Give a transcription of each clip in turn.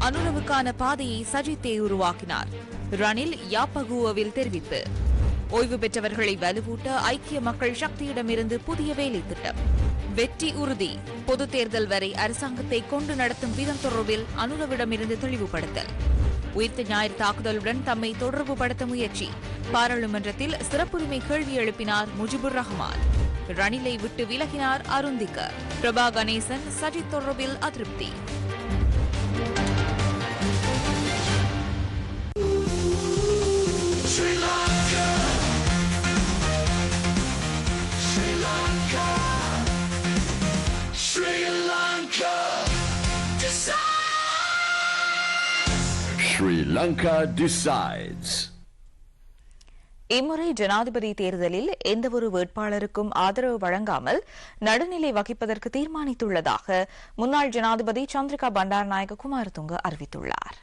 அனுரவுக்கான பாதையை சஜித்தே உருவாக்கினார். ரணில் யாப்பகுவவில் தெரிவிப்பு. ஓய்வு பெற்றவர்களை வலுவூட்ட ஐக்கிய மக்கள் சக்தியிடமிருந்து புதிய வேலை திட்டம் வெற்றி உறுதி. பொது தேர்தல் வரை அரசாங்கத்தை கொண்டு நடத்தும் விதம் தொடர்பில் அனுரவிடமிருந்து தெளிவுபடுத்தல். உயிர்த்த ஞாயிறு தாக்குதலுடன் தம்மை தொடர்புபடுத்த முயற்சி. பாராளுமன்றத்தில் சிறப்புரிமை கேள்வி எழுப்பினார் முஜிபுர் ரஹ்மான். ரணிலை விட்டு விலகினார் அருந்திக்க பிரபா கணேசன் சஜித் தொடர்பில் அதிருப்தி. Lanka decides. இம்முறை ஜனாதிபதி தேர்தலில் எந்தவொரு வேட்பாளருக்கும் ஆதரவு வழங்காமல் நடுநிலை வகிப்பதற்கு தீர்மானித்துள்ளதாக முன்னாள் ஜனாதிபதி சந்திரிகா பண்டாரநாயக குமாரதுங்க அறிவித்துள்ளார்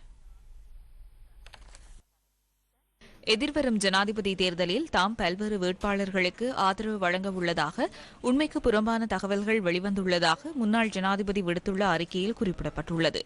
எதிர்வரும் ஜனாதிபதி தேர்தலில் தாம் பல்வேறு வேட்பாளர்களுக்கு ஆதரவு வழங்க உள்ளதாக உண்மைக்கு புறம்பான தகவல்கள் வெளிவந்துள்ளதாக முன்னாள் ஜனாதிபதி விடுத்துள்ள அறிக்கையில் குறிப்பிடப்பட்டுள்ளது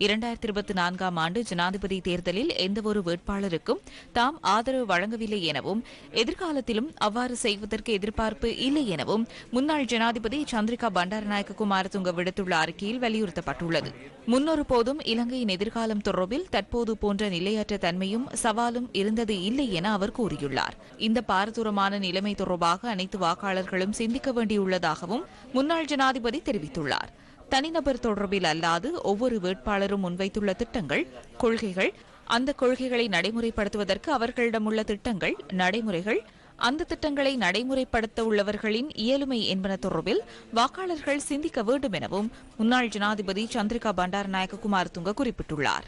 இரண்டாயிரத்தி இருபத்தி நான்காம் ஆண்டு ஜனாதிபதி தேர்தலில் எந்தவொரு வேட்பாளருக்கும் தாம் ஆதரவு வழங்கவில்லை எனவும் எதிர்காலத்திலும் அவ்வாறு செய்வதற்கு எதிர்பார்ப்பு இல்லை எனவும் முன்னாள் ஜனாதிபதி சந்திரிகா பண்டாரநாயக்க குமாரதுங்க விடுத்துள்ள அறிக்கையில் வலியுறுத்தப்பட்டுள்ளது. முன்னொரு போதும் இலங்கையின் எதிர்காலம் தொடர்பில் தற்போது போன்ற நிலையற்ற தன்மையும் சவாலும் இருந்தது இல்லை என அவர் கூறியுள்ளார். இந்த பாரதூரமான நிலைமை தொடர்பாக அனைத்து வாக்காளர்களும் சிந்திக்க வேண்டியுள்ளதாகவும் முன்னாள் ஜனாதிபதி தெரிவித்துள்ளார். தனிநபர் தொடர்பில் அல்லாது ஒவ்வொரு வேட்பாளரும் முன்வைத்துள்ள திட்டங்கள் கொள்கைகள் அந்த கொள்கைகளை நடைமுறைப்படுத்துவதற்கு அவர்களிடம் உள்ள திட்டங்கள் நடைமுறைகள் அந்த திட்டங்களை நடைமுறைப்படுத்த உள்ளவர்களின் இயலுமை என்பன தொடர்பில் வாக்காளர்கள் சிந்திக்க வேண்டும் எனவும் முன்னாள் ஜனாதிபதி சந்திரிகா பண்டாரநாயக்க குமாரதுங்க குறிப்பிட்டுள்ளார்.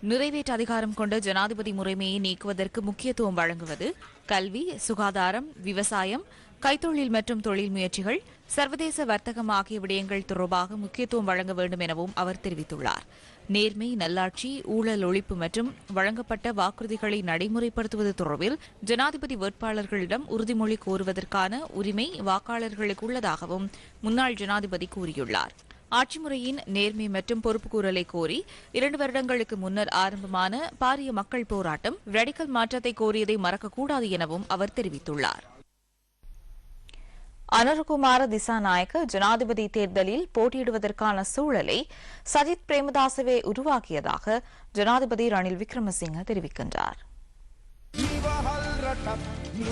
நிறைவேற்று அதிகாரம் கொண்ட ஜனாதிபதி முறைமையை நீக்குவதற்கு முக்கியத்துவம் வழங்குவது கல்வி சுகாதாரம் விவசாயம் கைத்தொழில் மற்றும் தொழில் முயற்சிகள் சர்வதேச வர்த்தகம் ஆகிய விடயங்கள் தொடர்பாக முக்கியத்துவம் வழங்க வேண்டும் எனவும் அவர் தெரிவித்துள்ளார். நேர்மை நல்லாட்சி ஊழல் ஒழிப்பு மற்றும் வழங்கப்பட்ட வாக்குறுதிகளை நடைமுறைப்படுத்துவது தொடர்பில் ஜனாதிபதி வேட்பாளர்களிடம் உறுதிமொழி கோருவதற்கான உரிமை வாக்காளர்களுக்கு உள்ளதாகவும் முன்னாள் ஜனாதிபதி கூறியுள்ளார். ஆட்சி முறையின் நேர்மை மற்றும் பொறுப்புக்கூறலை கோரி இரண்டு வருடங்களுக்கு முன்னர் ஆரம்பமான பாரிய மக்கள் போராட்டம் ரடிக்கல் மாற்றத்தை கோரியதை மறக்கக்கூடாது எனவும் அவர் தெரிவித்துள்ளார். அனர்குமார திசாநாயக்க ஜனாதிபதி தேர்தலில் போட்டியிடுவதற்கான சூழலை சஜித் பிரேமதாசவே உருவாக்கியதாக ஜனாதிபதி ரணில் விக்ரமசிங்க தெரிவிக்கின்றார்.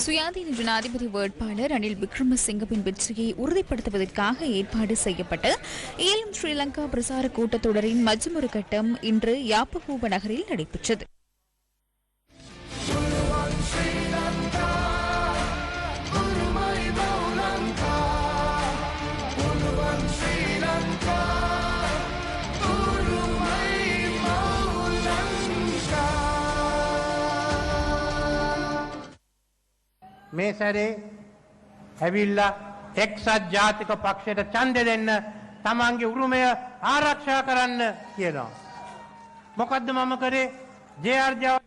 சுயாதீன ஜனாதிபதி வேட்பாளர் ரணில் விக்ரமசிங்கவின் வெற்றியை உறுதிப்படுத்துவதற்காக ஏற்பாடு செய்யப்பட்ட ஏலம் ஸ்ரீலங்கா பிரசார கூட்டத்தொடரின் மற்றொரு கட்டம் இன்று யாப்பகூப நகரில் நடைபெற்றது. මේ සැරේ ඇවිල්ලා එක්සත් ජාතික පක්ෂයට චන්ද දෙන්න තමන්ගේ උරුමය ආරක්ෂා කරන්න කියනවා. මොකද්ද මම කරේ ජයාර්ජාව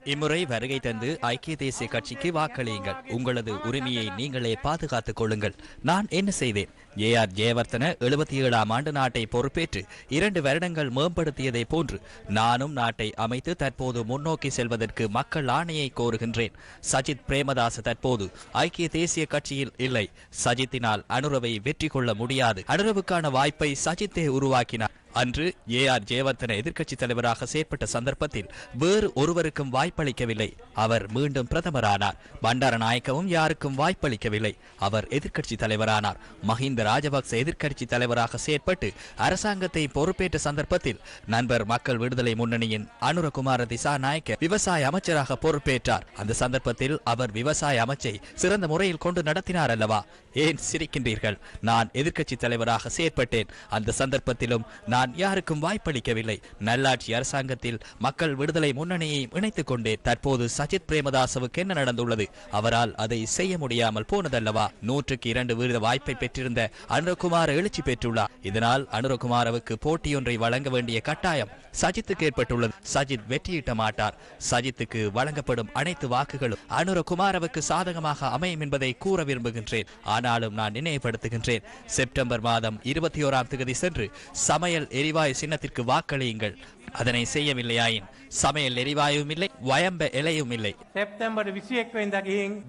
இம்முறை வருகை தந்து ஐக்கிய தேசிய கட்சிக்கு வாக்களியுங்கள். உங்களது உரிமையை நீங்களே பாதுகாத்துக் கொள்ளுங்கள். நான் என்ன செய்தேன்? ஏ ஆர் ஜெயவர்த்தன எழுபத்தி ஏழாம் ஆண்டு நாட்டை பொறுப்பேற்று இரண்டு வருடங்கள் மேம்படுத்தியதை போன்று நானும் நாட்டை அமைத்து தற்போது முன்னோக்கி செல்வதற்கு மக்கள் ஆணையை கோருகின்றேன். சஜித் பிரேமதாச தற்போது ஐக்கிய தேசிய கட்சியில் இல்லை. சஜித்தினால் அனுரவை வெற்றி கொள்ள முடியாது. அனுரவுக்கான வாய்ப்பை சஜித்தே உருவாக்கினார். அன்று ஏ ஆர் ஜெயவர்தன எதிர்க்கட்சி தலைவராக செயற்பட்ட சந்தர்ப்பத்தில் வேறு ஒருவருக்கும் வாய்ப்பளிக்கவில்லை. அவர் மீண்டும் பிரதமரானார். பண்டார நாயக்கவும் யாருக்கும் வாய்ப்பளிக்கவில்லை. அவர் எதிர்க்கட்சி தலைவரானார். மஹிந்த ராஜபக்ச எதிர்க்கட்சி தலைவராக செயற்பட்டு அரசாங்கத்தை பொறுப்பேற்ற சந்தர்ப்பத்தில் நண்பர் மக்கள் விடுதலை முன்னணியின் அனுரகுமார திசாநாயக்க விவசாய அமைச்சராக பொறுப்பேற்றார். அந்த சந்தர்ப்பத்தில் அவர் விவசாய அமைச்சை சிறந்த முறையில் கொண்டு நடத்தினார் அல்லவா? ஏன் சிரிக்கின்றீர்கள்? நான் எதிர்க்கட்சி தலைவராக செயற்பட்டேன். அந்த சந்தர்ப்பத்திலும் நான் நான் யாருக்கும் வாய்ப்பளிக்கவில்லை. நல்லாட்சி அரசாங்கத்தில் மக்கள் விடுதலை முன்னணியை இணைத்துக் கொண்டே தற்போது சஜித் பிரேமதாசவுக்கு என்ன நடந்துள்ளது? அவரால் அதை செய்ய முடியாமல் போனதல்லவா? நூற்றுக்கு இரண்டு வீத வாய்ப்பை பெற்றிருந்த அனுரகுமார் எழுச்சி பெற்றுள்ளார். இதனால் அனுரகுமாரவுக்கு போட்டியொன்றை வழங்க வேண்டிய கட்டாயம் சஜித்துக்கு ஏற்பட்டுள்ளது. சஜித் வெற்றியிட்ட மாட்டார். சஜித்துக்கு வழங்கப்படும் அனைத்து வாக்குகளும் அனுரகுமாரவுக்கு சாதகமாக அமையும் என்பதை கூற விரும்புகின்றேன். ஆனாலும் நான் நினைவுபடுத்துகின்றேன். செப்டம்பர் மாதம் இருபத்தி ஓராம் தேதி சென்று சமையல் எரிவாயு சின்னத்திற்கு வாக்களியுங்கள். அதனை செய்யவில்லையாயின் சமையல் எரிவாயும் இல்லை வயம்ப எலையும் இல்லை செப்டம்பர்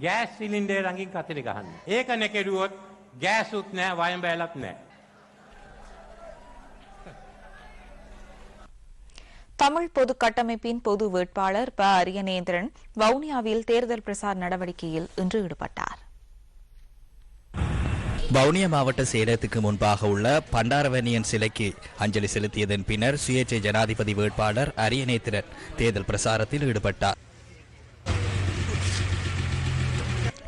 கேஸ் சிலிண்டர் அங்கிங் கத்திரிக்கான் கேஸ் வயம்ப எலத்னே தமிழ் பொது கட்டமைப்பின் பொது வேட்பாளர் ப அரியநேந்திரன் வவுனியாவில் தேர்தல் பிரசார நடவடிக்கையில் இன்று ஈடுபட்டார். வவுனியா மாவட்ட செயலகத்துக்கு முன்பாக உள்ள பண்டாரவனியன் சிலைக்கு அஞ்சலி செலுத்தியதன் பின்னர் சுயேட்சை ஜனாதிபதி வேட்பாளர் அரியநேத்திரன் தேர்தல் பிரசாரத்தில் ஈடுபட்டார்.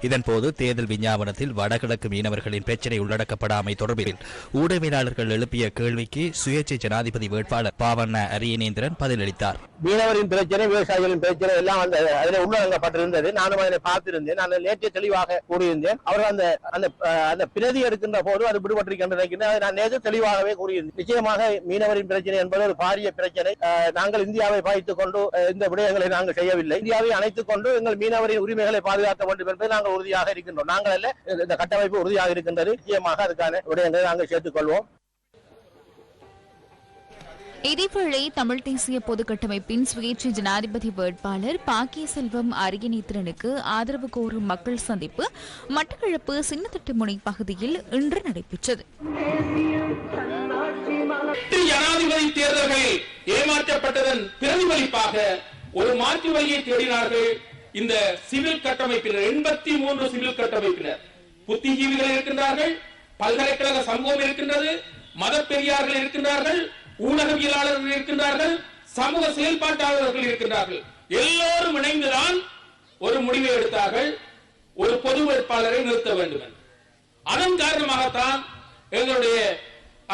இதன்போது தேர்தல் விஞ்ஞாபனத்தில் வடகிழக்கு மீனவர்களின் பிரச்சினை உள்ளடக்கப்படாமை தொடர்பில் ஊடகவியலாளர்கள் எழுப்பிய கேள்விக்கு சுயேட்சை ஜனாதிபதி வேட்பாளர் பாவண்ண அரியநேந்திரன் பதிலளித்தார். மீனவரின் பிரச்சனை விவசாயிகளின் பிரச்சனை எல்லாம் அந்த அதில் உள்ளடங்கப்பட்டிருந்தது. நானும் அதனை பார்த்திருந்தேன். நான் நேற்று தெளிவாக கூறியிருந்தேன். அவர்கள் அந்த அந்த அந்த பிரதி எடுக்கின்ற போது அது விடுபட்டிருக்கின்றன அதை நான் நேற்று தெளிவாகவே கூறியிருந்தேன். நிச்சயமாக மீனவரின் பிரச்சனை என்பது ஒரு பாரிய பிரச்சனை. நாங்கள் இந்தியாவை பாய்த்துக் கொண்டு இந்த விடயங்களை நாங்கள் செய்யவில்லை. இந்தியாவை அணைத்துக் கொண்டு எங்கள் மீனவரின் உரிமைகளை பாதுகாக்க வேண்டும் என்பதை நாங்கள் உறுதியாக இருக்கின்றோம். நாங்கள் அல்ல இந்த கட்டமைப்பு உறுதியாக இருக்கின்றது. நிச்சயமாக அதுக்கான விடயங்களை நாங்கள் சேர்த்துக் கொள்வோம். இதேவேளை தமிழ் தேசிய பொது கட்டமைப்பின் சுயேட்சை ஜனாதிபதி வேட்பாளர் பாக்கிய செல்வம் அரியநேத்திரனுக்கு ஆதரவு கோரும் மக்கள் சந்திப்பு மட்டக்களப்பு சின்னத்தட்டு முனை பகுதியில் இன்று நடைபெற்றது. ஜனாதிபதி தேர்தல்களில் ஏமாற்றப்பட்டதன் பிரதிபலிப்பாக ஒரு மாற்று வழியை தேடினார்கள் இந்த சிவில் கட்டமைப்பினர் எண்பத்தி மூன்று சிவில் கட்டமைப்பினர். புத்திஜீவிகள் இருக்கின்றார்கள் பல்கலைக்கழக சமூகம் இருக்கின்றது மத பெரியார்கள் இருக்கின்றார்கள் ஊடகவியலாளர்கள் இருக்கின்றார்கள் சமூக செயல்பாட்டாளர்கள் இருக்கின்றார்கள். எல்லோரும் இணைந்துதான் ஒரு முடிவை எடுத்தார்கள் ஒரு பொது வேட்பாளரை நிறுத்த வேண்டும் அதன் காரணமாகத்தான் எங்களுடைய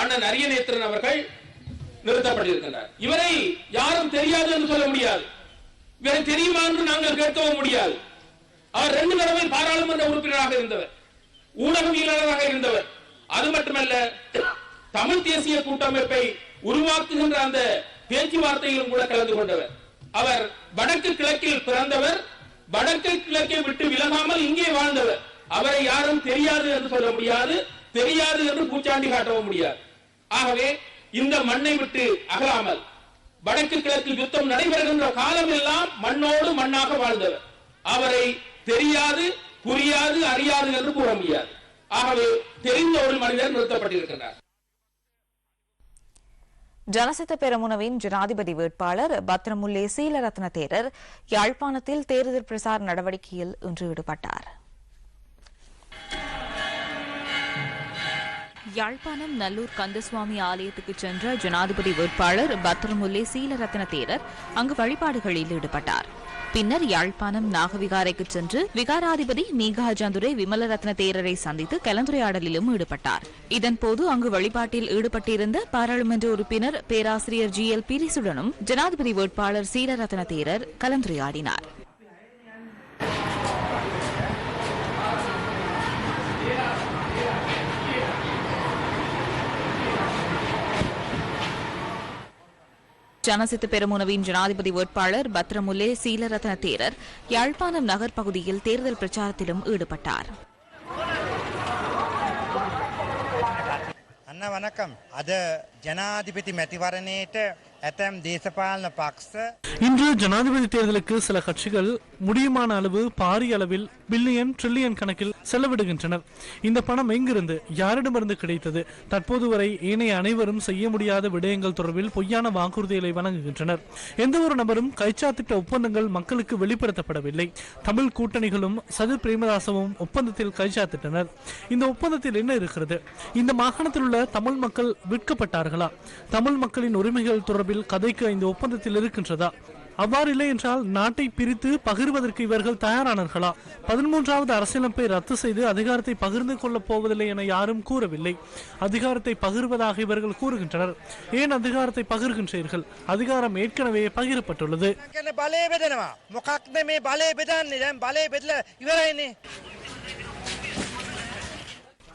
அண்ணன் அரியநேத்திரன் அவர்கள் நிறுத்தப்பட்டிருக்கின்றார். இவரை யாரும் தெரியாது என்று சொல்ல முடியாது. இவரை தெரியுமா என்று நாங்கள் கேட்கவும் முடியாது. அவர் ரெண்டு தடவை பாராளுமன்ற உறுப்பினராக இருந்தவர். ஊடகவியலாளராக இருந்தவர். அது மட்டுமல்ல தமிழ் தேசிய கூட்டமைப்பை உருவாக்குகின்ற அந்த பேச்சுவார்த்தையிலும் கூட கலந்து கொண்டவர். அவர் வடக்கு கிழக்கில் பிறந்தவர் வடக்கு கிழக்கை விட்டு விலகாமல் இங்கே வாழ்ந்தவர். அவரை யாரும் தெரியாது என்று சொல்ல முடியாது தெரியாது என்று பூச்சாண்டி காட்டவும் முடியாது. ஆகவே இந்த மண்ணை விட்டு அகலாமல் வடக்கு கிழக்கில் யுத்தம் நடைபெறுகின்ற காலம் எல்லாம் மண்ணோடு மண்ணாக வாழ்ந்தவர். அவரை தெரியாது புரியாது அறியாது என்று கூற முடியாது. ஆகவே தெரிந்த ஒரு மனிதர் நிறுத்தப்பட்டிருக்கிறார் ஜனசித்த பெரமுனவின் ஜனாதிபதி வேட்பாளர் பத்ரமுல்லே சீலரத்ன தேரர் யாழ்ப்பாணத்தில் தேர்தல் பிரசார நடவடிக்கையில் இன்று ஈடுபட்டார். யாழ்ப்பாணம் நல்லூர் கந்தசுவாமி ஆலயத்துக்கு சென்ற ஜனாதிபதி வேட்பாளர் பத்ரமுல்லே சீலரத்ன தேரர் அங்கு வழிபாடுகளில் ஈடுபட்டார். பின்னர் யாழ்ப்பாணம் நாகவிகாரைக்கு சென்று விகாராதிபதி மீகாஜந்துரை விமலரத்ன தேரரை சந்தித்து கலந்துரையாடலிலும் ஈடுபட்டார். இதன்போது அங்கு வழிபாட்டில் ஈடுபட்டிருந்த பாராளுமன்ற உறுப்பினர் பேராசிரியர் ஜி எல் பிரிசுடனும் ஜனாதிபதி வேட்பாளர் சீலரத்ன தேரர் கலந்துரையாடினார். ஜனசித்து பெருமுனவின் ஜனாதிபதி வேட்பாளர் பத்ரமுலே சீலரத்ன தேரர் யாழ்ப்பாணம் நகர் பகுதியில் தேர்தல் பிரச்சாரத்திலும் ஈடுபட்டார். அண்ணா வணக்கம். அது ජනාධිපති මැතිවරණයට ඇතැම් දේශපාලන පක්ෂ இன்று ஜனாதிபதி தேர்தலுக்கு சில கட்சிகள் முடியுமான அளவு பாரிய அளவில் பில்லியன் ட்ரில்லியன் கணக்கில் செலவிடுகின்றனர் இந்த பணம் எங்கிருந்து யாரிடமிருந்து கிடைத்தது தற்போது வரை ஏனைய அனைவரும் செய்ய முடியாத விடயங்கள் தொடர்பில் பொய்யான வாக்குறுதிகளை வழங்குகின்றனர் எந்த ஒரு நபரும் கைச்சாத்திட்ட ஒப்பந்தங்கள் மக்களுக்கு வெளிப்படுத்தப்படவில்லை தமிழ் கூட்டணிகளும் சது பிரேமதாசவும் ஒப்பந்தத்தில் கைச்சாத்திட்டனர் இந்த ஒப்பந்தத்தில் என்ன இருக்கிறது இந்த மாகாணத்தில் உள்ள தமிழ் மக்கள் விற்கப்பட்டார்களா தமிழ் மக்களின் உரிமைகள் தொடர்பில் கதைக்கு இந்த ஒப்பந்தத்தில் இருக்கின்றதா? அவ்வாறு இல்லை என்றால் நாட்டை பிரித்து பகிர்வதற்கு இவர்கள் தயாரானார்களா? பதிமூன்றாவது அரசியலமைப்பை ரத்து செய்து அதிகாரத்தை பகிர்ந்து கொள்ளப் போவதில்லை என யாரும் கூறவில்லை. அதிகாரத்தை பகிர்வதாக இவர்கள் கூறுகின்றனர். ஏன் அதிகாரத்தை பகிர்கின்றீர்கள்? அதிகாரம் ஏற்கனவே பகிரப்பட்டுள்ளது.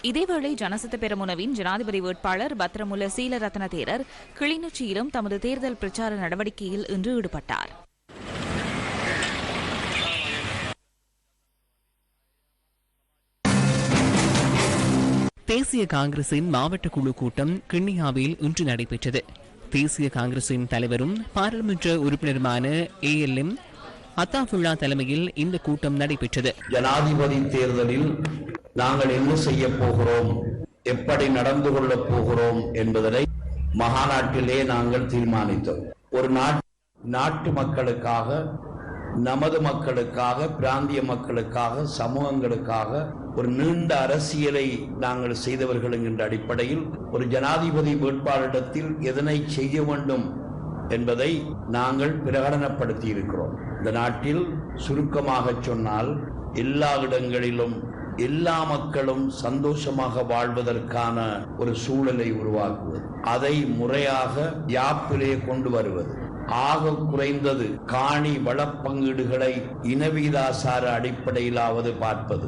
இதேவேளை ஜனசத்த பெரமுனவின் ஜனாதிபதி வேட்பாளர் பத்ரமுல சீலரத்ன தேரர் கிளிநொச்சியிலும் தமது தேர்தல் பிரச்சார நடவடிக்கையில் இன்று ஈடுபட்டார். தேசிய காங்கிரசின் மாவட்ட குழு கூட்டம் கிண்ணியாவில் இன்று நடைபெற்றது. தேசிய காங்கிரசின் தலைவரும் பாராளுமன்ற உறுப்பினருமான ஏ எல் எம் அத்தாஃபுல்லா தலைமையில் இந்த கூட்டம் நடைபெற்றது. ஜனாதிபதி தேர்தலில் நாங்கள் என்ன செய்ய போகிறோம் எப்படி நடந்து கொள்ளப் போகிறோம் என்பதனை மகாநாட்டிலே நாங்கள் தீர்மானித்தோம். ஒரு நாட் நாட்டு மக்களுக்காக நமது மக்களுக்காக பிராந்திய மக்களுக்காக சமூகங்களுக்காக ஒரு நீண்ட அரசியலை நாங்கள் செய்தவர்கள் என்கின்ற அடிப்படையில் ஒரு ஜனாதிபதி வேட்பாளரிடத்தில் எதனை செய்ய வேண்டும் என்பதை நாங்கள் பிரகடனப்படுத்தி இருக்கிறோம் இந்த நாட்டில் சுருக்கமாக சொன்னால் எல்லா இடங்களிலும் எல்லா மக்களும் சந்தோஷமாக வாழ்வதற்கான ஒரு சூழலை உருவாக்குவது. அதை முறையாக யாப்பிலே கொண்டு வருவது. ஆக குறைந்தது காணி வளப்பங்கீடுகளை இனவீதாசார அடிப்படையிலாவது பார்ப்பது.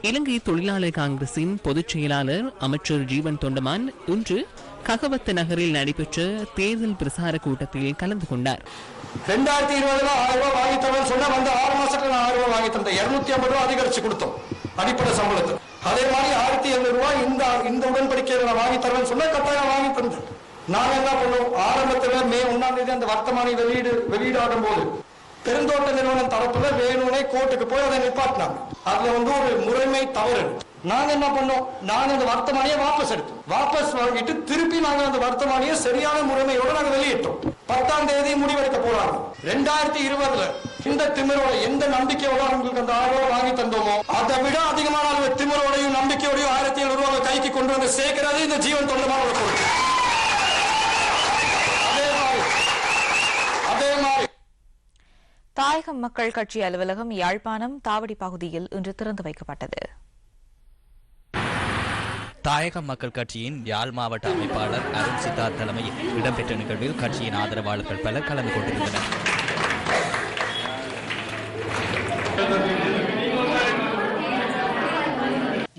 இலங்கை தொழிலாளர் காங்கிரசின் பொதுச் செயலாளர் அமைச்சர் ஜீவன் தொண்டமான் இன்று ககவத்து நகரில் நடைபெற்ற தேர்தல் பிரசார கூட்டத்தில் கலந்து கொண்டார். ரெண்டாயிரத்தி இருபதுல ஆயிரம் ரூபாய் வாங்கி தரேன்னு சொன்னா வந்து ஆறு மாசத்துல நான் ஆயிரம் ரூபாய் வாங்கி தந்தேன் இருநூத்தி ஐம்பது ரூபாய் அதிகரிச்சு கொடுத்தோம். அடிப்படை சம்பளத்தை அதே மாதிரி ஆயிரத்தி எழுநூறு ரூபாய் இந்த இந்த உடன்படிக்கையில நான் வாங்கி தரேன்னு சொன்னா கட்டாயம் வாங்கி தந்தேன் நாங்க என்ன பண்ணுவோம் ஆரம்பத்துல மே ஒன்னாம் தேதி அந்த வர்த்தமானி வெளியீடு வெளியீடாடும் போது பெருந்தோட்ட நிறுவனம் தரப்புல வேணும்னே கோர்ட்டுக்கு போய் அதை நிப்பாட்டினாங்க. அதுல வந்து ஒரு முறைமை தவறு. நாங்க என்ன பண்ணோம்? நாங்க அந்த வர்த்தமானியை வாபஸ் எடுத்தோம். வாபஸ் வாங்கிட்டு திருப்பி நாங்க அந்த வர்த்தமானியை சரியான முறைமையோட நாங்க வெளியிட்டோம். பத்தாம் தேதி முடிவெடுக்க போறாங்க. ரெண்டாயிரத்தி இருபதுல இந்த திமிரோட எந்த நம்பிக்கையோட உங்களுக்கு அந்த ஆயிரம் வாங்கி தந்தோமோ அதை விட அதிகமான அளவு திமிரோடையும் நம்பிக்கையோடையும் ஆயிரத்தி எழுநூறு ரூபாய் கைக்கு கொண்டு வந்து சேர்க்கிறது இந்த ஜீவன் தொண்டமான பொருள். அதே மாதிரி அதே மாதிரி. தாயகம் மக்கள் கட்சி அலுவலகம் யாழ்ப்பாணம் தாவடி பகுதியில் இன்று திறந்து வைக்கப்பட்டது. தாயக மக்கள் கட்சியின் யாழ் மாவட்ட அமைப்பாளர் அருண் சித்தார்த் தலைமையில் இடம்பெற்ற நிகழ்வில் கட்சியின் ஆதரவாளர்கள் பலர் கலந்து கொண்டிருந்தனர்.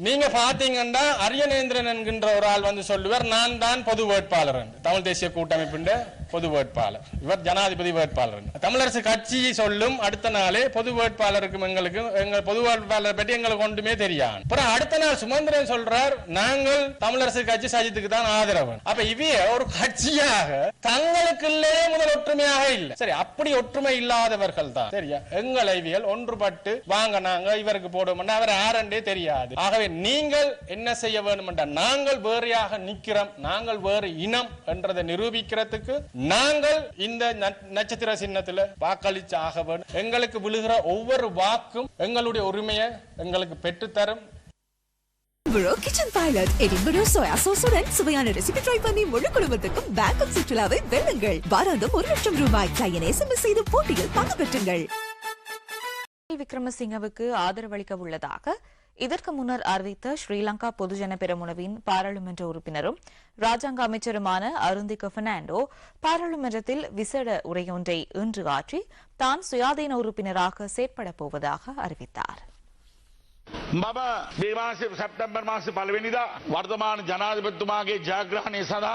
நீங்க பாத்தீங்கன்னா அரியநேந்திரன் என்கின்ற ஒரு ஆள் வந்து சொல்லுவார் நான் தான் பொது வேட்பாளர் தமிழ் தேசிய கூட்டமைப்பின் பொது வேட்பாளர். இவர் ஜனாதிபதி வேட்பாளர் தமிழரசு கட்சி சொல்லும் அடுத்த நாளே பொது வேட்பாளருக்கும் எங்களுக்கு எங்க பொது வேட்பாளர் பற்றி எங்களுக்கு ஒன்றுமே தெரியாது. அப்புறம் அடுத்த நாள் சுமந்திரன் சொல்றார் நாங்கள் தமிழரசு கட்சி சஜித்துக்கு தான் ஆதரவு. அப்ப இவைய ஒரு கட்சியாக தங்களுக்குள்ளே முதல் ஒற்றுமையாக இல்லை. சரி அப்படி ஒற்றுமை இல்லாதவர்கள் தான். சரியா? எங்கள் ஐவியல் ஒன்றுபட்டு வாங்க நாங்க இவருக்கு போடுவோம். அவர் ஆரண்டே தெரியாது. ஆகவே நீங்கள் என்ன செய்ய வேண்டும் என்றால் நாங்கள் வேறையாக நிக்கிறோம் நாங்கள் வேறு இனம் என்றதை நிரூபிக்கிறதுக்கு நாங்கள் இந்த நட்சத்திர சின்னத்துல வாக்களிச்சு ஆக வேண்டும். எங்களுக்கு விழுகிற ஒவ்வொரு வாக்கும் எங்களுடைய உரிமையை எங்களுக்கு பெற்றுத்தரும். கிச்சன் பைலட் எடின்பரோ சோயா சோசுடன் சுவையான ரெசிபி ட்ரை பண்ணி முழு குடும்பத்துக்கும் பேங்காக் சுற்றுலாவை வெல்லுங்கள். வாராந்தம் ஒரு லட்சம் ரூபாய். கிளையன் எஸ்எம்எஸ் செய்து போட்டியில் பங்கு பெற்றுங்கள். விக்ரமசிங்கவுக்கு ஆதரவளிக்க உள்ளதாக இதற்கு முன்னர் அறிவித்த ஸ்ரீலங்கா பொதுஜன பெருமுனவின் பாராளுமன்ற உறுப்பினரும் ராஜாங்க அமைச்சருமான அருந்திக பெர்னாண்டோ பாராளுமன்றத்தில் விசேட உரையொன்றை இன்று ஆற்றி தான் சுயாதீன உறுப்பினராக செயற்படப் போவதாக அறிவித்தார். මම මේ මාසේ සැප්තැම්බර් මාසේ පළවෙනිදා වර්තමාන ජනාධිපතිතුමාගේ ජයග්‍රහණය සඳහා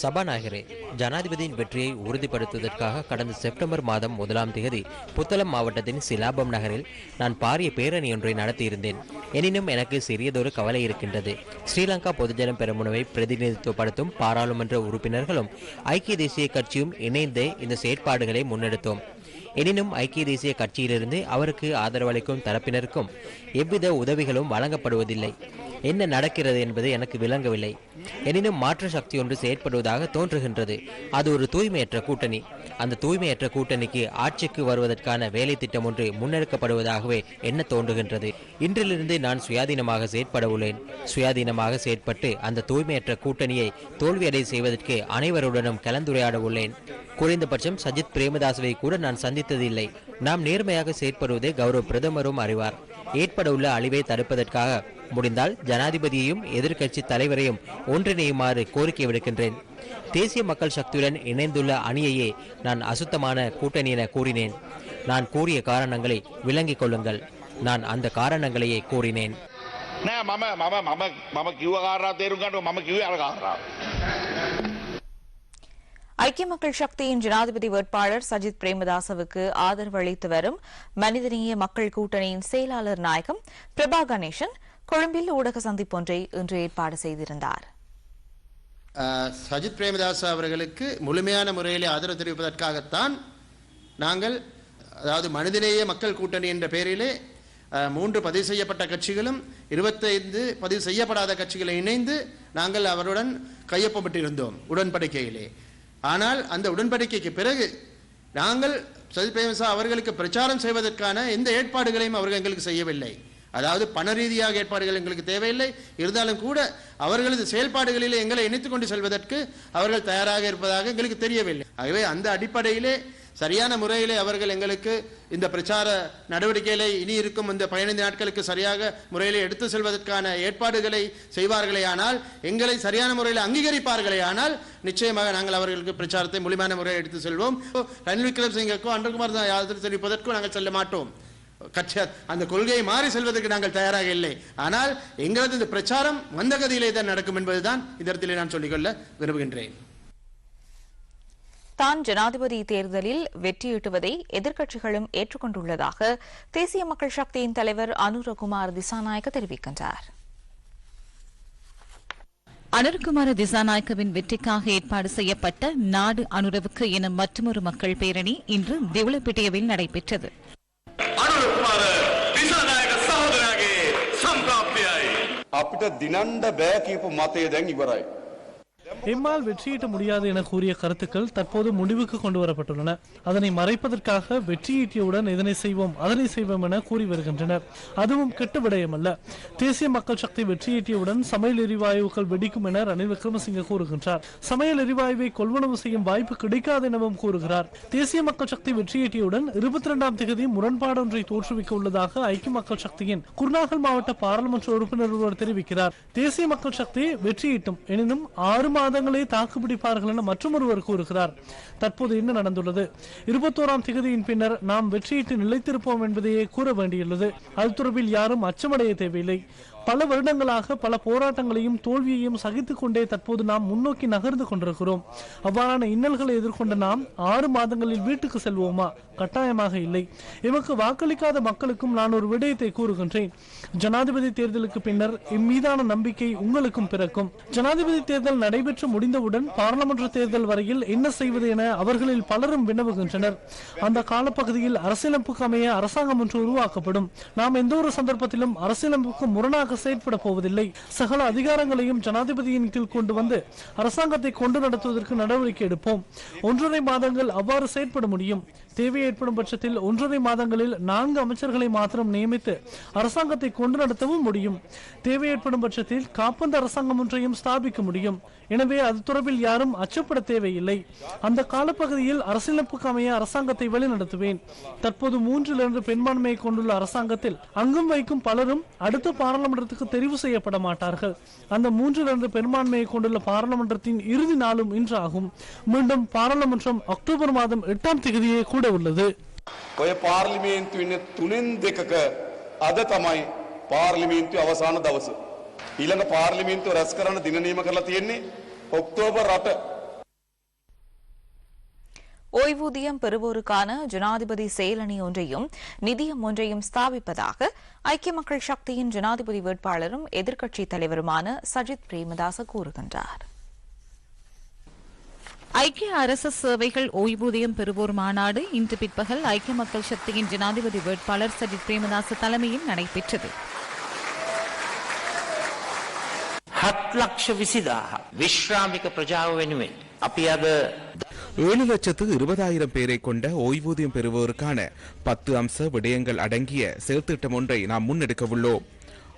சபாநாயகரே ஜனாதிபதியின் வெற்றியை உறுதிப்படுத்துவதற்காக கடந்த செப்டம்பர் மாதம் முதலாம் தேதி புத்தளம் மாவட்டத்தின் சிலாபம் நகரில் நான் பாரிய பேரணி ஒன்றை நடத்தியிருந்தேன் எனினும் எனக்கு சிறியதொரு கவலை இருக்கின்றது ஸ்ரீலங்கா பொதுஜன பெரமுனவை பிரதிநிதித்துவப்படுத்தும் பாராளுமன்ற உறுப்பினர்களும் ஐக்கிய தேசிய கட்சியும் இணைந்தே இந்த செயற்பாடுகளை முன்னெடுத்தோம் எனினும் ஐக்கிய தேசிய கட்சியிலிருந்து அவருக்கு ஆதரவளிக்கும் தரப்பினருக்கும் எவ்வித உதவிகளும் வழங்கப்படுவதில்லை. என்ன நடக்கிறது என்பது எனக்கு விளங்கவில்லை. எனினும் மாற்று சக்தி ஒன்று செயற்படுவதாக தோன்றுகின்றது. அது ஒரு தூய்மையற்ற கூட்டணி. அந்த தூய்மையற்ற கூட்டணிக்கு ஆட்சிக்கு வருவதற்கான வேலை திட்டம் ஒன்று முன்னெடுக்கப்படுவதாகவே என்ன தோன்றுகின்றது? இன்றிலிருந்து நான் சுயாதீனமாக செயற்பட உள்ளேன். சுயாதீனமாக செயற்பட்டு அந்த தூய்மையற்ற கூட்டணியை தோல்வியடை செய்வதற்கு அனைவருடனும் கலந்துரையாட உள்ளேன். குறைந்தபட்சம் சஜித் பிரேமதாசவை கூட நான் சந்தித்ததில்லை. நாம் நேர்மையாக செயற்படுவதை கௌரவ பிரதமரும் அறிவார். ஏற்பட உள்ள அழிவை தடுப்பதற்காக முடிந்தால் ஜனாதிபதியையும் எதிர்க்கட்சி தலைவரையும் ஒன்றிணையுமாறு கோரிக்கை விடுக்கின்றேன் தேசிய மக்கள் சக்தியுடன் இணைந்துள்ள அணியையே நான் அசுத்தமான கூட்டணி என கூறினேன் நான் கூறிய காரணங்களை விளங்கிக் கொள்ளுங்கள் நான் அந்த காரணங்களையே கூறினேன் නෑ මම මම මම මම කිව්ව කාරණා තේරුම් ගන්න මම කිව්වේ අර කාරණා. ஐக்கிய மக்கள் சக்தியின் ஜனாதிபதி வேட்பாளர் சஜித் பிரேமதாசவுக்கு ஆதரவு அளித்து வரும் மனிதநேய மக்கள் கூட்டணியின் செயலாளர் நாயகம் பிரபா கணேசன் கொழும்பில் ஊடக சந்திப்பொன்றை இன்று ஏற்பாடு செய்திருந்தார். சஜித் பிரேமதாஸ் அவர்களுக்கு முழுமையான முறையில் ஆதரவு தெரிவிப்பதற்காகத்தான் நாங்கள் அதாவது மனிதநேய மக்கள் கூட்டணி என்ற பெயரிலே மூன்று பதிவு செய்யப்பட்ட கட்சிகளும் இருபத்தைந்து பதிவு செய்யப்படாத கட்சிகளை இணைந்து நாங்கள் அவருடன் கையொப்பமிட்டிருந்தோம் உடன்படிக்கையிலே. ஆனால் அந்த உடன்படிக்கைக்கு பிறகு நாங்கள் சஜித் பிரேமசா அவர்களுக்கு பிரச்சாரம் செய்வதற்கான எந்த ஏற்பாடுகளையும் அவர்கள் எங்களுக்கு செய்யவில்லை. அதாவது பண ரீதியாக ஏற்பாடுகள் எங்களுக்கு தேவையில்லை. இருந்தாலும் கூட அவர்களது செயல்பாடுகளில் எங்களை இணைத்துக் கொண்டு செல்வதற்கு அவர்கள் தயாராக இருப்பதாக எங்களுக்கு தெரியவில்லை. ஆகவே அந்த அடிப்படையிலே சரியான முறையிலே அவர்கள் எங்களுக்கு இந்த பிரச்சார நடவடிக்கைகளை இனி இருக்கும் இந்த பதினைந்து நாட்களுக்கு சரியாக முறையிலே எடுத்து செல்வதற்கான ஏற்பாடுகளை செய்வார்களே ஆனால் எங்களை சரியான முறையில் அங்கீகரிப்பார்களே ஆனால் நிச்சயமாக நாங்கள் அவர்களுக்கு பிரச்சாரத்தை முழுமையான முறையில் எடுத்து செல்வோம். ரணில் விக்ரமசிங்கக்கோ அன்றகுமார் யாத்திரை தெரிவிப்பதற்கும் நாங்கள் செல்ல மாட்டோம். கட்சி அந்த கொள்கையை மாறி செல்வதற்கு நாங்கள் தயாராக இல்லை. ஆனால் எங்களது இந்த பிரச்சாரம் மந்தகதியிலே தான் நடக்கும் என்பதுதான் இந்த இடத்திலே நான் சொல்லிக்கொள்ள விரும்புகின்றேன். தான் ஜனாதிபதி தேர்தலில் வெற்றியீட்டுவதை எதிர்க்கட்சிகளும் ஏற்றுக்கொண்டுள்ளதாக தேசிய மக்கள் சக்தியின் தலைவர் அனுரகுமார் திசாநாயக்க தெரிவிக்கின்றார் அனுர்குமார திசாநாயக்கவின் வெற்றிக்காக ஏற்பாடு செய்யப்பட்ட நாடு அனுரவுக்கு என மற்றொரு மக்கள் பேரணி இன்று திவளப்பிட்டியவில் நடைபெற்றது අනුරකුමාර දිසානායක සහෝදරයාගේ සම්ප්‍රාප්තියයි. අපිට දිනන්ඩ බෑ කියපු මතය දැන් ඉවරයි. எம்மால் வெற்றியீட்ட முடியாது என கூறிய கருத்துக்கள் தற்போது முடிவுக்கு கொண்டு வரப்பட்டுள்ளன. அதனை மறைப்பதற்காக வெற்றியீட்டியவுடன் இதனை செய்வோம் அதனை செய்வோம் என கூறி வருகின்றனர். அதுவும் கெட்ட விடயமல்ல. தேசிய மக்கள் சக்தி வெற்றியீட்டியவுடன் சமையல் எரிவாயுக்கள் வெடிக்கும் என ரணில் விக்ரமசிங்க கூறுகின்றார். சமையல் எரிவாயுவை கொள்வனவு செய்யும் வாய்ப்பு கிடைக்காது எனவும் கூறுகிறார். தேசிய மக்கள் சக்தி வெற்றியீட்டியவுடன் இருபத்தி இரண்டாம் தேதி முரண்பாடு ஒன்றை தோற்றுவிக்க உள்ளதாக ஐக்கிய மக்கள் சக்தியின் குருநாகல் மாவட்ட பாராளுமன்ற உறுப்பினர் ஒருவர் தெரிவிக்கிறார். தேசிய மக்கள் சக்தி வெற்றியீட்டும். எனினும் ஆறு மாதங்களே தாக்குப்பிடிப்பார்கள் என மற்றொருவர் கூறுகிறார். தற்போது என்ன நடந்துள்ளது? இருபத்தோராம் திகதியின் பின்னர் நாம் வெற்றியிட்டு நிலைத்திருப்போம் என்பதையே கூற வேண்டியுள்ளது. அது தொடர்பில் யாரும் அச்சமடைய தேவையில்லை. பல வருடங்களாக பல போராட்டங்களையும் தோல்வியையும் சகித்துக் கொண்டே தற்போது நாம் முன்னோக்கி நகர்ந்து கொண்டிருக்கிறோம். அவ்வாறான இன்னல்களை எதிர்கொண்ட நாம் ஆறு மாதங்களில் வீட்டுக்கு செல்வோமா? கட்டாயமாக இல்லை. எமக்கு வாக்களிக்காத மக்களுக்கும் நான் ஒரு விடயத்தை கூறுகின்றேன். ஜனாதிபதி தேர்தலுக்கு பின்னர் இம்மீதான நம்பிக்கை உங்களுக்கும் பிறக்கும். ஜனாதிபதி தேர்தல் நடைபெற்று முடிந்தவுடன் பாராளுமன்ற தேர்தல் வரையில் என்ன செய்வது என அவர்களில் பலரும் வினவுகின்றனர். அந்த காலப்பகுதியில் அரசியலமைப்புக்கு அமைய அரசாங்கம் ஒன்று உருவாக்கப்படும். நாம் எந்த ஒரு சந்தர்ப்பத்திலும் அரசியலமைப்புக்கு முரணாக செயற்பட போவதில்லை. சகல அதிகாரங்களையும் ஜனாதிபதியின் கீழ் கொண்டு வந்து அரசாங்கத்தை கொண்டு நடத்துவதற்கு நடவடிக்கை எடுப்போம். ஒன்றரை மாதங்கள் அவ்வாறு செயற்பட முடியும். தேவை ஏற்படும் பட்சத்தில் ஒன்றரை மாதங்களில் நான்கு அமைச்சர்களை மாத்திரம் நியமித்து அரசாங்கத்தை கொண்டு நடத்தவும் முடியும். தேவை ஏற்படும் பட்சத்தில் காப்பந்த அரசாங்கம் ஒன்றையும் ஸ்தாபிக்க முடியும். எனவே அது தொடர்பில் யாரும் அச்சப்பட தேவையில்லை. அந்த காலப்பகுதியில் அரசியலமைப்புக்கு அமைய அரசாங்கத்தை வழிநடத்துவேன். தற்போது மூன்றிலிருந்து பெண்பான்மையை கொண்டுள்ள அரசாங்கத்தில் அங்கும் வைக்கும் பலரும் அடுத்த பாராளுமன்றத்துக்கு தெரிவு செய்யப்பட மாட்டார்கள். அந்த மூன்றிலிருந்து பெரும்பான்மையை கொண்டுள்ள பாராளுமன்றத்தின் இறுதி நாளும் இன்று ஆகும். மீண்டும் பாராளுமன்றம் அக்டோபர் மாதம் எட்டாம் தேதியை கூட உள்ளது ඔය පාර්ලිමේන්තු වෙන්න තුනෙන් දෙකක අද තමයි පාර්ලිමේන්තු අවසාන දවස. ඊළඟ පාර්ලිමේන්තු රැස් කරන්න දින නියම කරලා තියෙන්නේ ඔක්තෝබර් 8 ஓய்வூதியம் பெறுவோருக்கான ஜனாதிபதி செயலணி ஒன்றையும் நிதியம் ஒன்றையும் ஸ்தாபிப்பதாக ஐக்கிய மக்கள் சக்தியின் ஜனாதிபதி வேட்பாளரும் எதிர்க்கட்சித் தலைவருமான சஜித் பிரேமதாச கூறுகின்றார் ஐக்கிய அரசு சேவைகள் ஓய்வூதியம் பெறுவோர் மாநாடு இன்று பிற்பகல் ஐக்கிய மக்கள் சக்தியின் ஜனாதிபதி வேட்பாளர் சஜித் பிரேமதாஸ் தலைமையில் நடைபெற்றது. ஏழு லட்சத்து இருபதாயிரம் பேரை கொண்ட ஓய்வூதியம் பெறுவோருக்கான பத்து அம்ச விடயங்கள் அடங்கிய செயல்திட்டம் ஒன்றை நாம் முன்னெடுக்க உள்ளோம்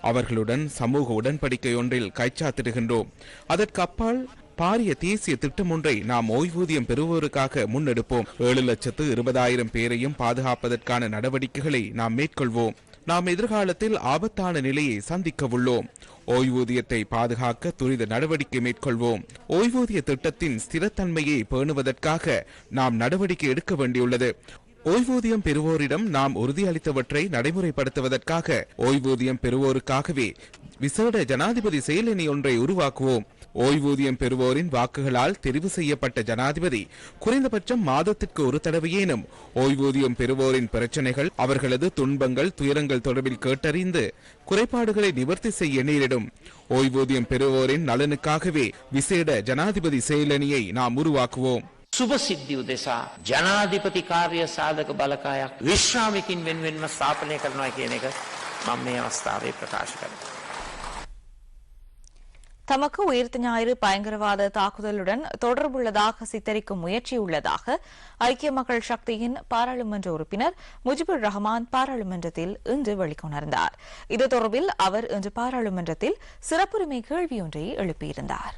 அவர்களுடன் சமூக உடன்படிக்கை ஒன்றில் கைச்சாத்திடுகின்றோம் அதற்கப்பால் பாரிய தேசிய திட்டம் ஒன்றை நாம் ஓய்வூதியம் பெறுவோருக்காக முன்னெடுப்போம். ஏழு லட்சத்து இருபதாயிரம் பேரையும் பாதுகாப்பதற்கான நடவடிக்கைகளை நாம் மேற்கொள்வோம். நாம் எதிர்காலத்தில் ஆபத்தான நிலையை சந்திக்கவுள்ளோம் ஓய்வூதியத்தை பாதுகாக்க துரித நடவடிக்கை மேற்கொள்வோம். ஓய்வூதிய திட்டத்தின் ஸ்திரத்தன்மையை பேணுவதற்காக நாம் நடவடிக்கை எடுக்க வேண்டியுள்ளது. ஓய்வூதியம் பெறுவோரிடம் நாம் உறுதியளித்தவற்றை நடைமுறைப்படுத்துவதற்காக ஓய்வூதியம் பெறுவோருக்காகவே விசேட ஜனாதிபதி செயலணி ஒன்றை உருவாக்குவோம். ஓய்வூதியம் பெறுவோரின் வாக்குகளால் தெரிவு செய்யப்பட்ட ஜனாதிபதி குறைந்தபட்சம் மாதத்திற்கு ஒரு தடவையேனும் ஓய்வூதியம் பெறுவோரின் பிரச்சனைகள் அவர்களது துன்பங்கள் துயரங்கள் தொடர்பில் கேட்டறிந்து குறைபாடுகளை நிவர்த்தி செய்ய நேரிடும் ஓய்வூதியம் பெறுவோரின் நலனுக்காகவே விசேட ஜனாதிபதி செயலணியை நாம் உருவாக்குவோம் සුභ සිද්ධි උදෙසා ජනාධිපති කාර්ය සාධක බලකායක් විශ්‍රාමිකින් වෙන්වෙන්ම ස්ථාපනය කරනවා කියන එක මම මේ අවස්ථාවේ ප්‍රකාශ කරනවා. தமக்கு உயிர்த்த ஞாயிறு பயங்கரவாத தாக்குதலுடன் தொடர்புள்ளதாக சித்தரிக்கும் முயற்சி உள்ளதாக ஐக்கிய மக்கள் சக்தியின் பாராளுமன்ற உறுப்பினர் முஜிபுர் ரஹ்மான் பாராளுமன்றத்தில் இன்று வெளிக்கொணர்ந்தார். இது தொடர்பில் அவர் இன்று பாராளுமன்றத்தில் சிறப்புரிமை கேள்வியொன்றை எழுப்பியிருந்தார்.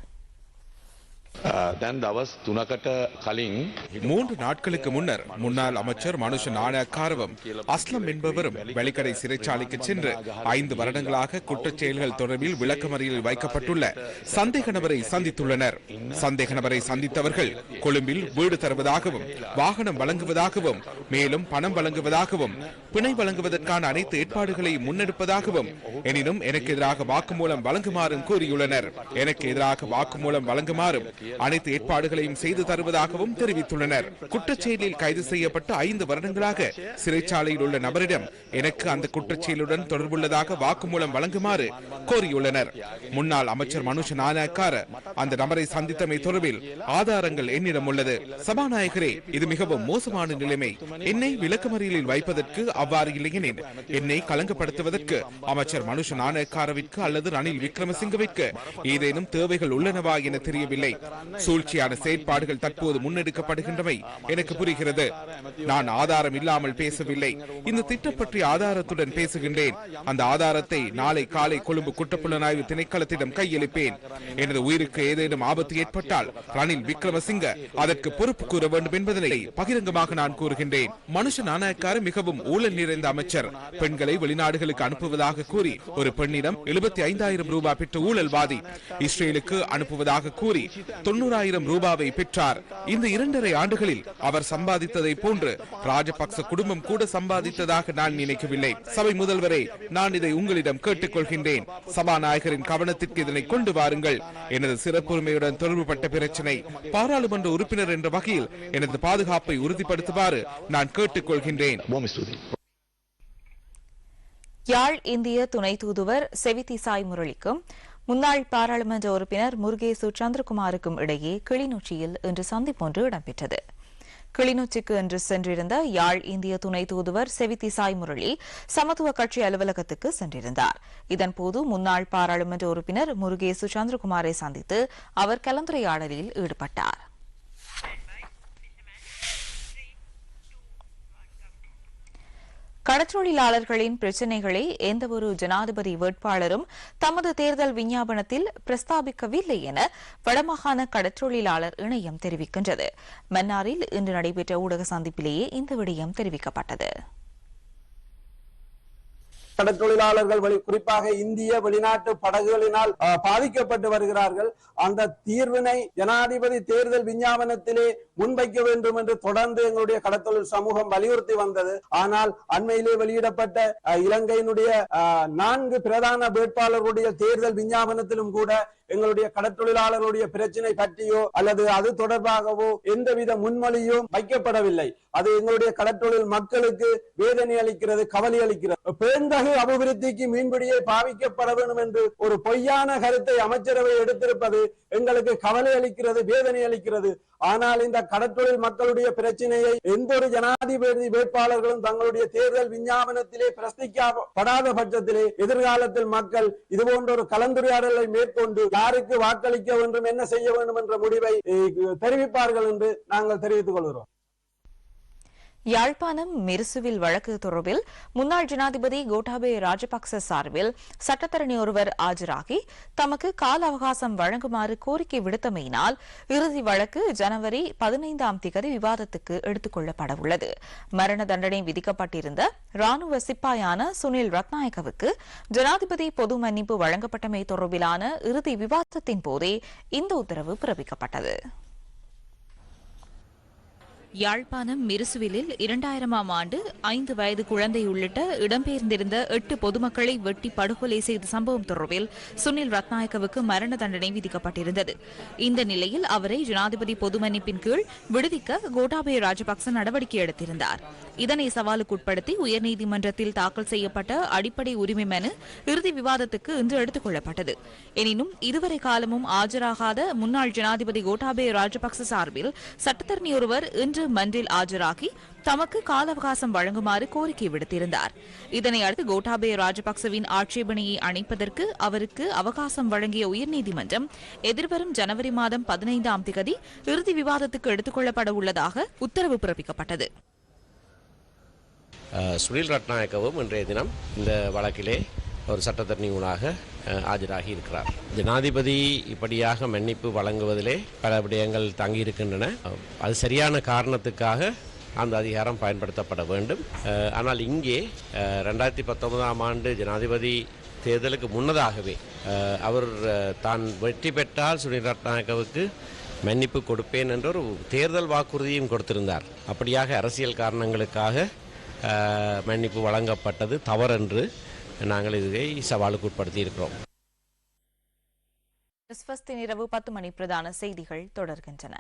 மூன்று நாட்களுக்கு முன்னர் முன்னாள் அமைச்சர் மனுஷ நாணயக்காரவும் அஸ்லம் என்பவரும் வெளிக்கடை சிறைச்சாலைக்கு சென்று ஐந்து வருடங்களாக குற்றச் செயல்கள் தொடர்பில் விளக்கமறியலில் வைக்கப்பட்டுள்ள சந்தேக நபரை சந்தித்துள்ளனர். சந்தேக நபரை சந்தித்தவர்கள் கொழும்பில் வீடு தருவதாகவும் வாகனம் வழங்குவதாகவும் மேலும் பணம் வழங்குவதாகவும் பிணை வழங்குவதற்கான அனைத்து ஏற்பாடுகளையும் முன்னெடுப்பதாகவும் எனினும் எனக்கு எதிராக வாக்குமூலம் வழங்குமாறும் கூறியுள்ளனர். எனக்கு எதிராக வாக்குமூலம் வழங்குமாறும் அனைத்து ஏற்பாடுகளையும் செய்து தருவதாகவும் தெரிவித்துள்ளனர். குற்றச்செயலில் கைது செய்யப்பட்ட ஐந்து வருடங்களாக சிறைச்சாலையில் உள்ள நபரிடம் எனக்கு அந்த குற்றச்செயலுடன் தொடர்புள்ளதாக வாக்குமூலம் வழங்குமாறு கோரியுள்ளனர். முன்னாள் அமைச்சர் மனுஷ நாணயக்கார அந்த நபரை சந்தித்தமை தொடர்பில் ஆதாரங்கள் என்னிடம் உள்ளது. சபாநாயகரே இது மிகவும் மோசமான நிலைமை. என்னை விளக்கமறியலில் வைப்பதற்கு அவ்வாறு இல்லையெனில் என்னை களங்கப்படுத்துவதற்கு அமைச்சர் மனுஷ நாணயக்காரவிற்கு அல்லது ரணில் விக்ரமசிங்கவிற்கு ஏதேனும் தேவைகள் உள்ளனவா என தெரியவில்லை. சூழ்ச்சியான செயற்பாடுகள் தற்போது முன்னெடுக்கப்படுகின்றமை எனக்கு புரிகிறது. நான் ஆதாரம் இல்லாமல் பேசவில்லை. இந்த திட்டம் பற்றி ஆதாரத்துடன் பேசுகின்றேன். அந்த ஆதாரத்தை நாளை காலை கொழும்பு குற்றப்புலனாய்வு திணைக்களத்திடம் கையளிப்பேன். எனது உயிருக்கு ஏதேனும் ஆபத்து ஏற்பட்டால் ரணில் விக்ரமசிங்க அதற்கு பொறுப்பு கூற வேண்டும் என்பதனை பகிரங்கமாக நான் கூறுகின்றேன். மனுஷ நாணயக்கார மிகவும் ஊழல் நிறைந்த அமைச்சர். பெண்களை வெளிநாடுகளுக்கு அனுப்புவதாக கூறி ஒரு பெண்ணிடம் எழுபத்தி ஐந்தாயிரம் ரூபாய் பெற்ற ஊழல்வாதி இஸ்ரேலுக்கு அனுப்புவதாக கூறி தொண்ணூறாயிரம் ரூபாவை பெற்றார். இந்த இரண்டரை ஆண்டுகளில் அவர் சம்பாதித்ததை போன்று ராஜபக்ச குடும்பம் கூட சம்பாதித்ததாக நான் நினைக்கவில்லை. சபை முதல்வரே நான் இதை உங்களிடம் கேட்டுக்கொள்கின்றேன். சபாநாயகரின் கவனத்திற்கு இதனை கொண்டு வாருங்கள். எனது சிறப்புரிமையுடன் தொடர்புபட்ட பிரச்சனை பாராளுமன்ற உறுப்பினர் என்ற வகையில் எனது பாதுகாப்பை உறுதிப்படுத்துமாறு நான் கேட்டுக்கொள்கின்றேன். யாழ் இந்திய துணை தூதுவர் செவிதிசாய் முரளிக்கும் முன்னாள் பாராளுமன்ற உறுப்பினர் முருகேசு சந்திரகுமாருக்கும் இடையே கிளிநொச்சியில் இன்று சந்திப்பொன்று இடம்பெற்றது. கிளிநொச்சிக்கு இன்று சென்றிருந்த யாழ் இந்திய துணை தூதுவர் செவித்தி சாய் முரளி சமத்துவ கட்சி அலுவலகத்துக்கு சென்றிருந்தார். இதன்போது முன்னாள் பாராளுமன்ற உறுப்பினர் முருகேசு சந்திரகுமாரை சந்தித்து அவர் கலந்துரையாடலில் ஈடுபட்டார். கடற்றொழிலாளர்களின் பிரச்சினைகளை எந்தவொரு ஜனாதிபதி வேட்பாளரும் தமது தேர்தல் விஞ்ஞாபனத்தில் பிரஸ்தாபிக்கவில்லை என வடமாகாண கடற்றொழிலாளர் இணையம் தெரிவிக்கின்றது. மன்னாரில் இன்று நடைபெற்ற ஊடக சந்திப்பிலேயே இந்த விடயம் தெரிவிக்கப்பட்டது. கடற்தொழிலாளர்கள் வெளி குறிப்பாக இந்திய வெளிநாட்டு படகுகளினால் பாதிக்கப்பட்டு வருகிறார்கள். அந்த தீர்வினை ஜனாதிபதி தேர்தல் விஞ்ஞாபனத்திலே முன்வைக்க வேண்டும் என்று தொடர்ந்து எங்களுடைய கடற்தொழில் சமூகம் வலியுறுத்தி வந்தது. ஆனால் அண்மையிலே வெளியிடப்பட்ட இலங்கையினுடைய நான்கு பிரதான வேட்பாளர்களுடைய தேர்தல் விஞ்ஞாபனத்திலும் கூட எங்களுடைய கடற்தொழிலாளர்களுடைய பிரச்சனை பற்றியோ அல்லது அது தொடர்பாகவோ எந்தவித முன்மொழியும் வைக்கப்படவில்லை. அது எங்களுடைய கடற்தொழில் மக்களுக்கு வேதனை அளிக்கிறது கவலை அளிக்கிறது. பெருந்தகை அணு அபிவிருத்திக்கு மீன்பிடியை பாவிக்கப்பட வேண்டும் என்று ஒரு பொய்யான கருத்தை அமைச்சரவை எடுத்திருப்பது எங்களுக்கு கவலை அளிக்கிறது வேதனை அளிக்கிறது. ஆனால் இந்த கடற்றொழில் மக்களுடைய பிரச்சனையை எந்த ஒரு ஜனாதிபதி வேட்பாளர்களும் தங்களுடைய தேர்தல் விஞ்ஞாபனத்திலே பிரஸ்திக்கப்படாத பட்சத்திலே எதிர்காலத்தில் மக்கள் இது போன்ற ஒரு கலந்துரையாடலை மேற்கொண்டு யாருக்கு வாக்களிக்க வேண்டும் என்ன செய்ய வேண்டும் என்ற முடிவை தெரிவிப்பார்கள் என்று நாங்கள் தெரிவித்துக் கொள்கிறோம். யாழ்ப்பாணம் மிருசுவில் வழக்கு தொடர்பில் முன்னாள் ஜனாதிபதி கோட்டாபே ராஜபக்ச சார்பில் சட்டத்தரணி ஒருவர் ஆஜராகி தமக்கு கால அவகாசம் வழங்குமாறு கோரிக்கை விடுத்தமையினால் இறுதி வழக்கு ஜனவரி பதினைந்தாம் திகதி விவாதத்துக்கு எடுத்துக் கொள்ளப்படவுள்ளது மரண தண்டனை விதிக்கப்பட்டிருந்த ராணுவ சிப்பாயான சுனில் ரத்நாயகவுக்கு ஜனாதிபதி பொது மன்னிப்பு வழங்கப்பட்டமை தொடர்பிலான இறுதி விவாதத்தின் போதே இந்த உத்தரவு பிறப்பிக்கப்பட்டது. யாழ்ப்பாணம் மிருசுவிலில் இரண்டாயிரமாம் ஆண்டு ஐந்து வயது குழந்தை உள்ளிட்ட இடம்பெயர்ந்திருந்த எட்டு பொதுமக்களை வெட்டி படுகொலை செய்த சம்பவம் தொடர்பில் சுனில் ரத்நாயக்கவுக்கு மரண தண்டனை விதிக்கப்பட்டிருந்தது. இந்த நிலையில் அவரை ஜனாதிபதி பொது மன்னிப்பின் கீழ் விடுவிக்க கோட்டாபய ராஜபக்ச நடவடிக்கை எடுத்திருந்தார். இதனை சவாலுக்குட்படுத்தி உயர்நீதிமன்றத்தில் தாக்கல் செய்யப்பட்ட அடிப்படை உரிமை மனு இறுதி விவாதத்துக்கு இன்று எடுத்துக் கொள்ளப்பட்டது. எனினும் இதுவரை காலமும் ஆஜராகாத முன்னாள் ஜனாதிபதி கோட்டாபய ராஜபக்ச சார்பில் சட்டத்தரணி ஒருவர் இன்று மன்றில் ஆஜராகி தமக்கு கால அவகாசம் வழங்குமாறு கோரிக்கை விடுத்திருந்தார். இதனை அடுத்து கோட்டாபய ராஜபக்சவின் ஆட்சேபனையை அணைப்பதற்கு அவருக்கு அவகாசம் வழங்கிய உயர்நீதிமன்றம் எதிர்வரும் ஜனவரி மாதம் பதினைந்தாம் திகதி இறுதி விவாதத்துக்கு எடுத்துக் கொள்ளப்பட உள்ளதாக உத்தரவு பிறப்பிக்கப்பட்டது. சுனில் ரட்நாயக்கவும் இன்றைய தினம் இந்த வழக்கிலே ஒரு சட்டத்தரணி ஊடாக ஆஜராகி இருக்கிறார். ஜனாதிபதி இப்படியாக மன்னிப்பு வழங்குவதிலே பல விடயங்கள் தங்கியிருக்கின்றன. அது சரியான காரணத்துக்காக அந்த அதிகாரம் பயன்படுத்தப்பட வேண்டும். ஆனால் இங்கே ரெண்டாயிரத்தி பத்தொன்பதாம் ஆண்டு ஜனாதிபதி தேர்தலுக்கு முன்னதாகவே அவர் தான் வெற்றி பெற்றால் சுனில் ரத்னாயக்கவுக்கு மன்னிப்பு கொடுப்பேன் என்ற ஒரு தேர்தல் வாக்குறுதியும் கொடுத்திருந்தார். அப்படியாக அரசியல் காரணங்களுக்காக மன்னிப்பு வழங்கப்பட்டது தவறென்று நாங்கள் இதை சவாலுக்கு உட்படுத்தி இருக்கிறோம் கிறிஸ்துமஸ் இரவு பத்து மணி பிரதான செய்திகள் தொடர்கின்றன.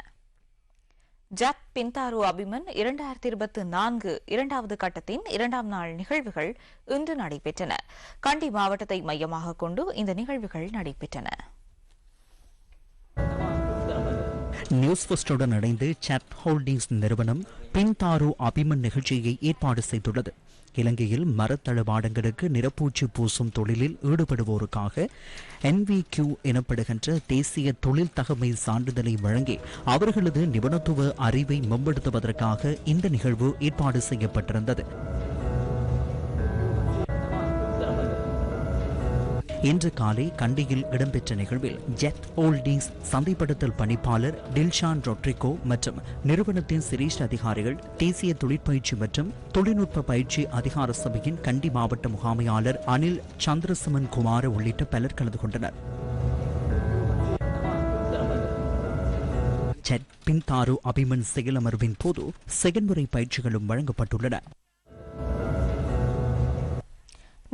ஜாக் பின்தாரு அபிமன் இரண்டாயிரத்தி இருபத்தி நான்கு இரண்டாவது கட்டத்தின் இரண்டாம் நாள் நிகழ்வுகள் இன்று நடைபெற்றன. கண்டி மாவட்டத்தை மையமாக கொண்டு இந்த நிகழ்வுகள் நடைபெற்றன. நியூஸ் ஃபர்ஸ்டுடன் இணைந்து சாட் ஹோல்டிங்ஸ் நிறுவனம் பின்தாரு அபிமன் நிகழ்ச்சியை ஏற்பாடு செய்துள்ளது. இலங்கையில் மரத்தளவாடங்களுக்கு நிறப்பூச்சு பூசும் தொழிலில் ஈடுபடுவோருக்காக என்விக்யூ எனப்படுகின்ற தேசிய தொழில் தகமை சான்றிதழை வழங்கி அவர்களது நிபுணத்துவ அறிவை மேம்படுத்துவதற்காக இந்த நிகழ்வு ஏற்பாடு செய்யப்பட்டிருந்தது. இன்று காலை கண்டியில் இடம்பெற்ற நிகழ்வில் ஜெட் ஹோல்டிங்ஸ் சந்தைப்படுத்தல் பணிப்பாளர் டில்ஷான் ரொட்ரிகோ மற்றும் நிறுவனத்தின் சிரேஷ்ட அதிகாரிகள் தேசிய தொழிற்பயிற்சி மற்றும் தொழில்நுட்ப பயிற்சி அதிகார சபையின் கண்டி மாவட்ட முகாமையாளர் அனில் சந்திரசுமன் குமார உள்ளிட்ட பலர் கலந்து கொண்டனர். ஜெட் பின்தாரு அபிமன் செயலமர்வின் போது செயல்முறை பயிற்சிகளும் வழங்கப்பட்டுள்ளன.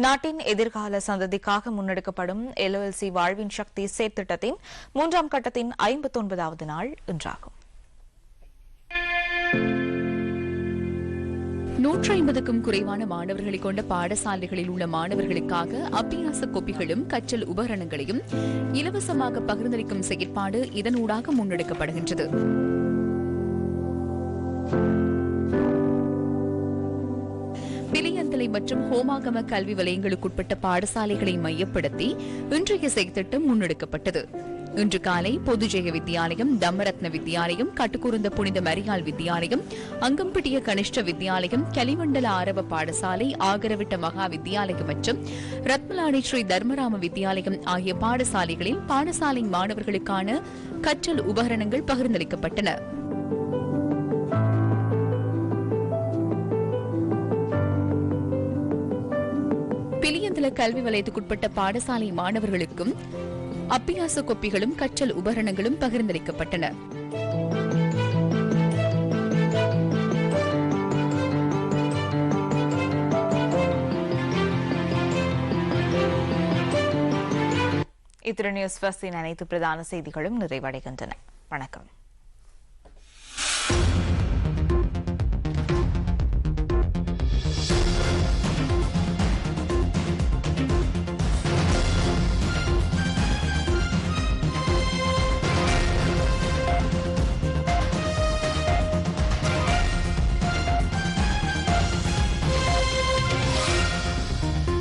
நாட்டின் எதிர்கால சந்ததிக்காக முன்னெடுக்கப்படும் எல்ஓஎல்சி வாழ்வின் சக்தி செயற்திட்டத்தின் மூன்றாம் கட்டத்தின் ஐம்பத்தொன்பதாவது நாள் இன்றாகும். நூற்றி ஐம்பதுக்கும் குறைவான மாணவர்களை கொண்ட பாடசாலைகளில் உள்ள மாணவர்களுக்காக அபியாச கோப்பிகளும் கற்றல் உபகரணங்களையும் இலவசமாக பகிர்ந்தளிக்கும் செயற்பாடு இதனூடாக முன்னெடுக்கப்படுகின்றது. பாடசாலை மற்றும் ஹோமாகம கல்வி வலயங்களுக்குட்பட்ட பாடசாலைகளை மையப்படுத்தி இன்றைய செயற்திட்டம் முன்னெடுக்கப்பட்டது. இன்று காலை பொதுஜெய வித்தியாலயம் தம்மரத்ன வித்தியாலயம் கட்டுக்குருந்த புனித மரியாள் வித்தியாலயம் அங்கம்பிட்டிய கனிஷ்ட வித்தியாலயம் கலிமண்டல ஆரவ பாடசாலை ஆகரவிட்ட மகா வித்தியாலயம் மற்றும் ரத்மலாணி ஸ்ரீ தர்மராம வித்தியாலயம் ஆகிய பாடசாலைகளில் பாடசாலை மாணவர்களுக்கான கற்றல் உபகரணங்கள் பகிர்ந்தளிக்கப்பட்டன. பிலியந்தல கல்வி வலயத்துக்குட்பட்ட பாடசாலை மாணவர்களுக்கும் அப்பியாச கொப்பிகளும் கற்றல் உபகரணங்களும் பகிர்ந்தளிக்கப்பட்டன. இத்துடன் நியூஸ் பஸ்ஸின் அனைத்து பிரதான செய்திகளும் நிறைவடைகின்றன. வணக்கம்.